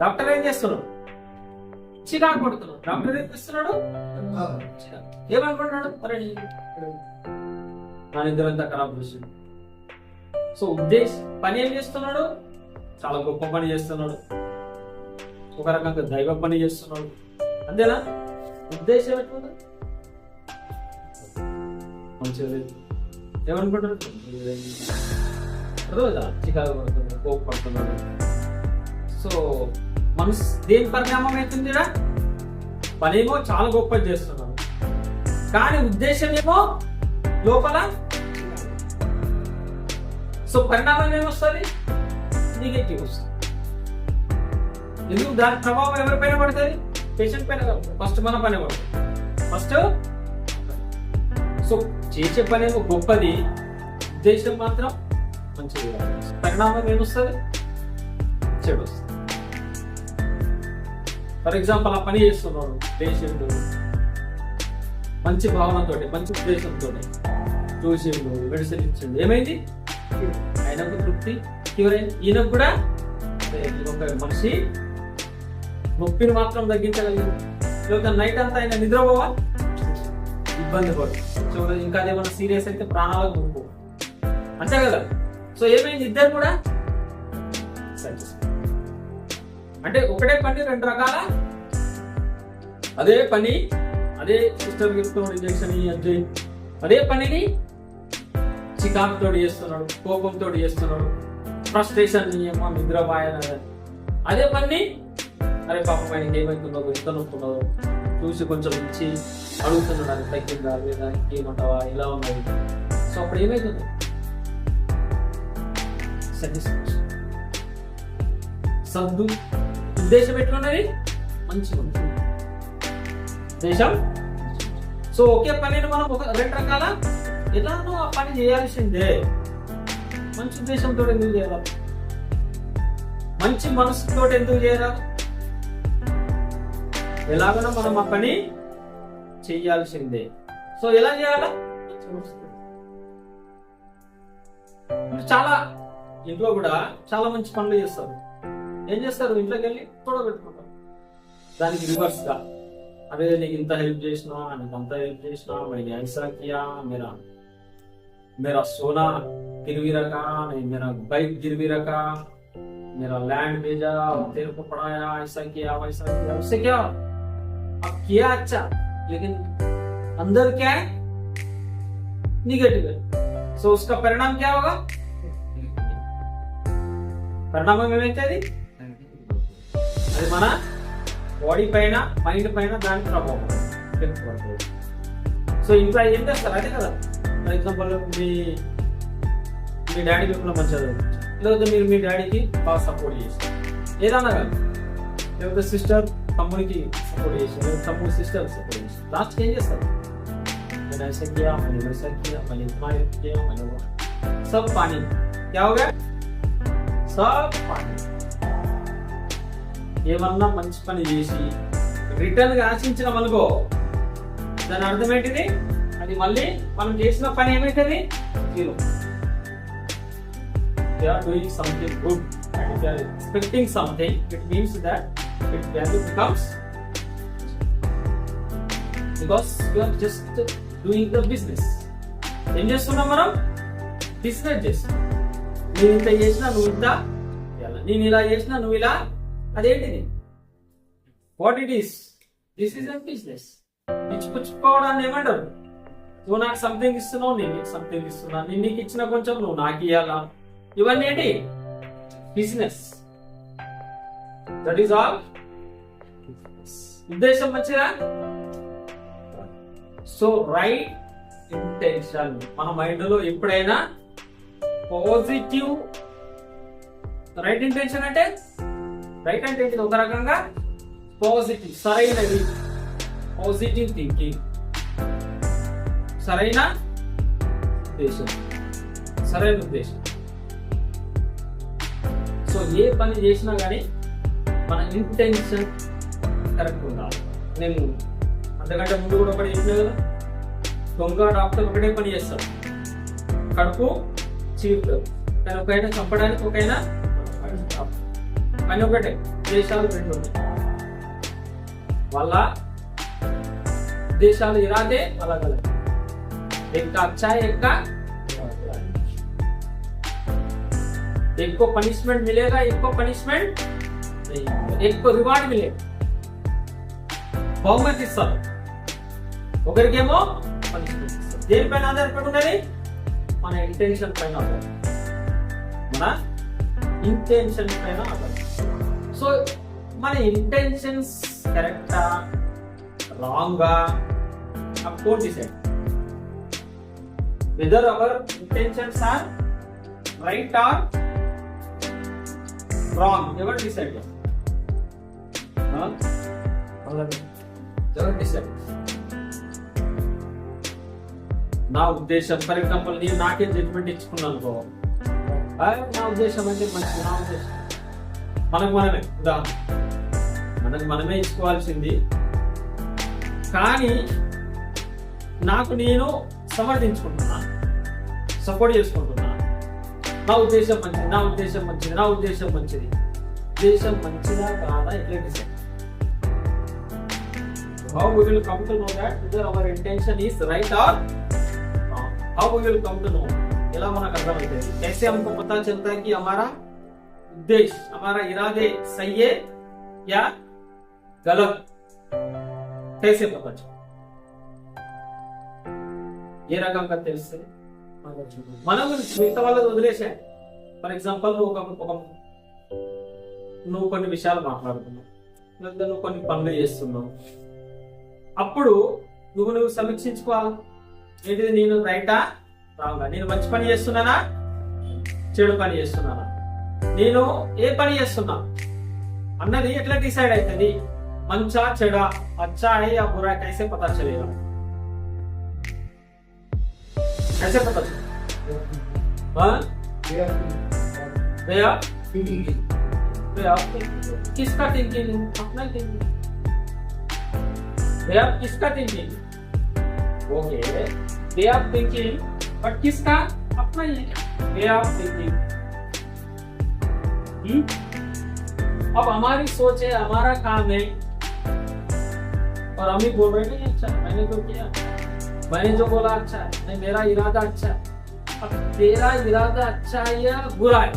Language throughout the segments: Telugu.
డాక్టర్ ఏం చేస్తున్నాడు? చిరాకు పడుతున్నాడు. డాక్టర్ ఏం చేస్తున్నాడు. ఏమనుకుంటున్నాడు అరే నా నిద్ర అంతా ఖరాబ్ చేసింది. సో ఉద్దేశ పని ఏం చేస్తున్నాడు? చాలా గొప్ప పని చేస్తున్నాడు. ఒక రకంగా దైవ పని చేస్తున్నాడు. అంతేనా? ఉద్దేశం ఎట్లుంది మంచిగా లేదు. ఏమనుకుంటారు రోజా చికాకు పడుతున్నాడు కోపడుతున్నాడు సో మనసు దేని పరిణామం అవుతుందిరా? పనేమో చాలా గొప్ప చేస్తున్నాడు. కానీ ఉద్దేశం ఏమో లోపల? సో పరిణామం ఏమొస్తుంది? నెగిటివ్ వస్తుంది. ఎందుకు? దాని ప్రభావం ఎవరిపైన పడుతుంది? పేషెంట్ పైన ఫస్ట్ మన పైన పడుతుంది. ఫస్ట్ సో చేసే పని ఏమో గొప్పది. ఉద్దేశం మాత్రం మంచిది. పరిణామం ఏమొస్తుంది? చెడు వస్తుంది. ఫర్ ఎగ్జాంపుల్ ఆ పని చేస్తున్నాడు పేషెంట్. మంచి భావనతోటి మంచి ఉద్దేశంతో చూసిండు మెడిసిన్ ఇచ్చిండు. ఏమైంది? ఆయనకు తృప్తి క్యూర్. ఈయనకు కూడా ఒక మనిషి నొప్పిని మాత్రం తగ్గించగలిగింది. లేకపోతే నైట్ అంతా ఆయన నిద్రపోవా? ఇబ్బంది పడు. సో ఇంకా అదేమన్నా సీరియస్ అయితే ప్రాణాలకు ముప్పు అంతే కదా? సో ఏమైంది? ఇద్దరు కూడా సరే అంటే ఒకటే పని రెండు రకాల? అదే పని అదే సిస్టర్ చెప్తున్నాడు ఇంజక్షన్ అంటే అదే. పనిని చికాకుతో చేస్తున్నాడు కోపంతో చేస్తున్నాడు ఫ్రస్ట్రేషన్ ఏమో నిద్రపాయన అదే పని అరే పాప పైన ఏమైతుందో ఎంత నొప్పున్నదో చూసి కొంచెం ఇచ్చి అడుగుతున్నాడు అది తగ్గిందా లేదా ఏమంటావా ఇలా ఉన్నది సో అప్పుడు ఏమైతుంది? సాటిస్ఫాక్షన్ సద్దు ఉద్దేశం ఎట్లున్నది? మంచిగా ఉంది ఉద్దేశం? సో ఒకే పనిని మనం ఒక రెండు రకాల ఎలానో ఆ పని చేయాల్సిందే. మంచి ఉద్దేశంతో ఎందుకు చేయాలి? మంచి మనసుతో ఎందుకు చేయరా ఎలాగైనా మనం ఆ పని చేయాల్సిందే. సో ఎలా చేయాలా? చాలా ఇంట్లో కూడా చాలా మంచి పనులు చేస్తారు. ఏం చేస్తారు ఇంట్లోకి వెళ్ళి కూడా పెట్టుకుంటారు దానికి రివర్స్ గా అరే నీకు ఇంత హెల్ప్ చేసినా నీకు అంత హెల్ప్ చేసినా मैंने ऐसा किया मेरा मेरा सोना गिरवी रखा नहीं मेरा बाइक गिरवी रखा मेरा लैंड भेजा तेरे को पढ़ाया ऐसा किया वैसा किया उससे क्या अब किया अच्छा लेकिन अंदर क्या है निगेटिव है सो उसका परिणाम क्या होगा పరిణామం ఏమైతుంది అది మన బాడీ పైన మైండ్ పైన దాని ప్రభావం పెట్టుకోవాలి సో ఇంట్లో ఏం చేస్తారు అదే కదా for example me me daddy మిమ్మల్ని మంచిగా చదివించారు. లేకపోతే మీరు మీ డాడీకి బాగా సపోర్ట్ చేస్తారు ఏదన్నా కానీ లేకపోతే సిస్టర్ తమ్ముడికి సపోర్ట్ చేసి లేకపోతే తమ్ముడు సిస్టర్ సపోర్ట్ చేసి లాస్ట్ ఏం చేస్తారు मैंने ऐसा किया मैंने वैसा किया मैंने इतना help किया मैंने वो सब पानी क्या हो गया सब पानी ఏమన్నా మంచి పని చేసి రిటర్న్గా ఆశించిన అనుకో దాని అర్థం ఏంటిది? అది మళ్ళీ మనం చేసిన పని ఏమైతుంది? Zero. Expecting something it means that it because you're just doing the business ఏం చేస్తున్నాం మనం? బిజినెస్ నేను ఇంత చేసిన నువ్వు ఇంత నేను ఇలా చేసిన నువ్వు ఇలా అదేంటిది? What it is this is a business ఇచ్చిపుచ్చుకోవడాన్ని ఏమంటారు నువ్వు నాకు సంథింగ్ ఇస్తున్నావు నేను నీకు సంథింగ్ ఇస్తున్నా. నేను నీకు ఇచ్చిన కొంచెం నువ్వు నాకు ఇవ్వాలా ఇవన్నీ ఏంటి? బిజినెస్ దట్ ఈస్ ఆల్ ఉద్దేశం మంచిదా? సో రైట్ ఇంటెన్షన్ మన మైండ్లో ఎప్పుడైనా పాజిటివ్ రైట్ ఇంటెన్షన్ అంటే రైట్ అంటే ఏంటిది? ఒక రకంగా పాజిటివ్ సరైనది. పాజిటివ్ థింకింగ్ సరైన ఉద్దేశం. సరైన ఉద్దేశం. సో ఏ పని చేసినా కానీ మన ఇంటెన్షన్ కరెక్ట్ ఉండాలి. నేను అంతకంటే ముందు కూడా ఒకటి చెప్పిన కదా దొంగ డాక్టర్ ఒకటే పని చేస్తాడు కడుపు చీపుతాడు కానీ ఒకైనా చంపడానికి ఒకైనా అని ఒకటే దేశాలు రెండు ఉన్నాయి వాళ్ళ దేశాలు ఇరాదే अलग अलग एक का अच्छा है एक का एक को पनिशमेंट मिलेगा एक को पनिशमेंट नहीं मिलेगा। एक को रिवार्ड मिलेगा బహుమతి ఇస్తారు ఒకరికేమో పనిష్మెంట్ ఇస్తారు దేనిపైన ఆధారపడి ఉన్నది మన ఇంటెన్షన్ పైన ఆధారపడి మన ఇంటెన్షన్ పైన ఆధారపడి సో మన ఇంటెన్షన్స్ కరెక్టా రాంగా court decide whether our intentions are right or wrong ఎవరు డిసైడ్ ఎవరు డిసైడ్ నా ఉద్దేశం ఫర్ ఎగ్జాంపుల్ నేను నాకే జడ్జ్మెంట్ ఇచ్చుకున్నాను అనుకో. నా ఉద్దేశం అంటే మంచి నా ఉద్దేశం. మనకు మనమే ఉదాహరణ మనకు మనమే ఇచ్చుకోవాల్సింది కానీ నాకు నేను సమర్థించుకుంటున్నా సపోర్ట్ చేసుకుంటున్నా నా ఉద్దేశం మంచిది నా ఉద్దేశం మంచిది నా ఉద్దేశం మంచిది ఉద్దేశం మంచిదా కాదా ఎట్లా decide how we will come to know that whether our intention is right or wrong how we will come to know ఎలా మనకు అర్థమవుతుంది कैसे हमको पता चलता है कि हमारा उद्देश्य हमारा इरादे सही है या गलत कैसे पता चलता ఏ రకంగా తెలుస్తుంది మనం మిగతా వాళ్ళది వదిలేసా ఫర్ ఎగ్జాంపుల్ నువ్వు ఒక ఒక నువ్వు కొన్ని విషయాలు మాట్లాడుతున్నావు లేదా నువ్వు కొన్ని పనులు చేస్తున్నావు అప్పుడు నువ్వు నువ్వు సమీక్షించుకోవాలి ఏంటిది నేను రైటా రాంగా నేను మంచి పని చేస్తున్నానా చెడు పని చేస్తున్నానా నేను ఏ పని చేస్తున్నా అన్నది ఎట్లా డిసైడ్ అవుతుంది మంచా చెడా అచ్చా है या बुरा है कैसे पता चलेगा कैसे पता चलेगा हाँ? भैया भैया किसका थिंकिंग अपना थिंकिंग वे आर किसका thinking okay we are thinking but किसका अपना ही वे आर थिंकिंग अब हमारी सोच है हमारा काम है और हम ही बोल रहे नहीं अच्छा मैंने तो किया मैंने जो बोला अच्छा है नहीं मेरा इरादा अच्छा है अब तेरा इरादा अच्छा है या बुरा है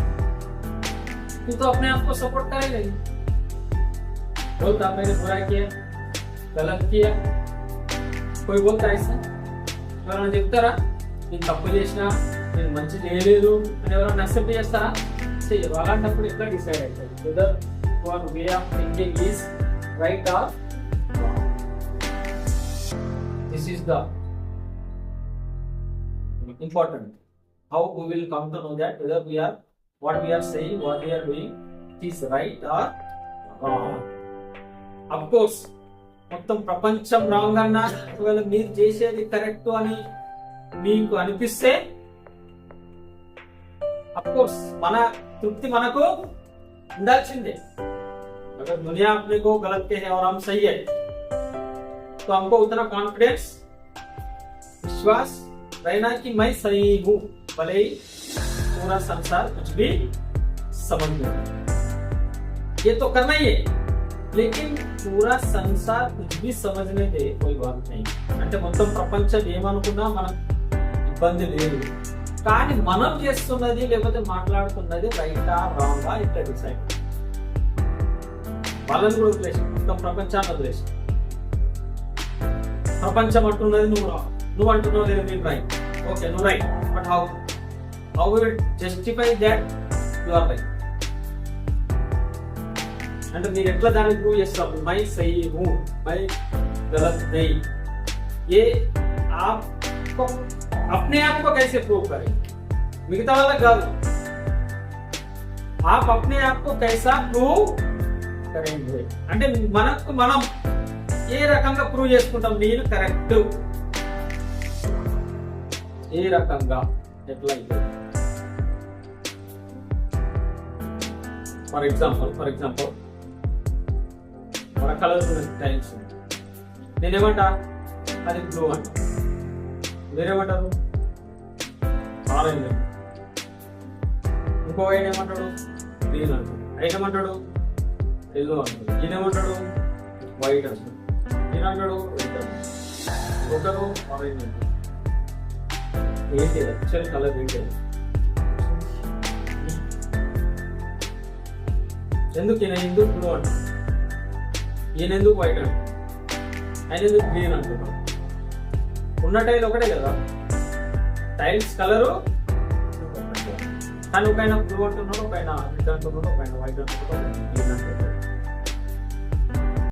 तू तो अपने आप को सपोर्ट करेगा ही बोलता मैंने बुरा किया గలత్ కియా పోయి పోతా సార్ ఎవరైనా చెప్తారా నేను తప్పు చేసినా నేను మంచి చేయలేదు అని ఎవరైనా అక్సెప్ట్ చేస్తారా చెయ్యరు అలాంటప్పుడు ఎట్లా డిసైడ్ అవుతుంది whether one way of thinking is right or this is the important how we will come to know that whether we're what we're saying what we're doing is right or wrong of course మొత్తం ప్రపంచం రాంగ్ అన్నా ఒకవేళ మీరు చేసేది కరెక్ట్ అని మీకు అనిపిస్తే కోర్స్ మన तृप्ति मन को डालचिंदे। अगर दुनिया अपने को गलत कहे और हम सही है तो हमको उतना कॉन्फिडेंस विश्वास रहना कि मैं सही हूँ, भले ही पूरा संसार कुछ भी समझ में ये तो करना ही है, लेकिन पूरा संसार कुछ भी समझने दे कोई बात नहीं। अंत మొత్తం प्रपंच मन इबंध ఇబ్బంది కానీ మనం చేస్తున్నది లేకపోతే మాట్లాడుతున్నది రైటా రాంగా ఇట్లా డిసైడ్ వాళ్ళని కూడా వదిలేసి మొత్తం ప్రపంచాన్ని వదిలేసి. ప్రపంచం అంటున్నది నువ్వు రా. నువ్వు అంటున్నావు లేదు నేను రైట్ ఓకే నువ్వు right but how how will justify that you are right అంటే మీరు ఎట్లా దాన్ని ప్రూవ్ చేస్తారు మై సై మూ మై గలత్ నై ఏ ఆప్ అప్నే आप को कैसे प्रूव करें? मिगता वाला కాదు ఆప్ అప్నే आप కో కైసా ప్రూవ్ కరేంగే అంటే మనకు మనం ఏ రకంగా ప్రూవ్ చేసుకుంటాం? నేను కరెక్ట్ ఏ రకంగా? ఎట్లా ఫర్ ఎగ్జాంపుల్ ఫర్ ఎగ్జాంపుల్ మన కలర్ టైల్స్. నేనేమంటా? అది బ్లూ అంటే. మీరేమంటారు ఆరెంజ్ ఇంకో ఆయన ఏమంటాడు గ్రీన్ అంటాడు. ఆయన ఏమంటాడు ఎల్లో అంటాడు. ఈయన ఏమంటాడు వైట్ అంటాడు. ఈయన అంటాడు రెడ్ అంటాడు. ఒకరు ఆరెంజ్ అంటాడు ఏంటి యాక్చువల్ కలర్ ఏంటి ఎందుకు ఈయన ఎందుకు బ్లూ అంటాడు? ఈయన ఎందుకు వైట్ అంటాడు? ఆయన ఎందుకు గ్రీన్ అంటున్నాడు ఉన్న టైల్ ఒకటే కదా? టైల్స్ కలరు కానీ ఒక ఆయన బ్లూ అంటున్నాడు ఒక ఆయన రెడ్ అంటున్నాడు ఒక ఆయన వైట్ అంటున్నాడు అంటున్నాడు.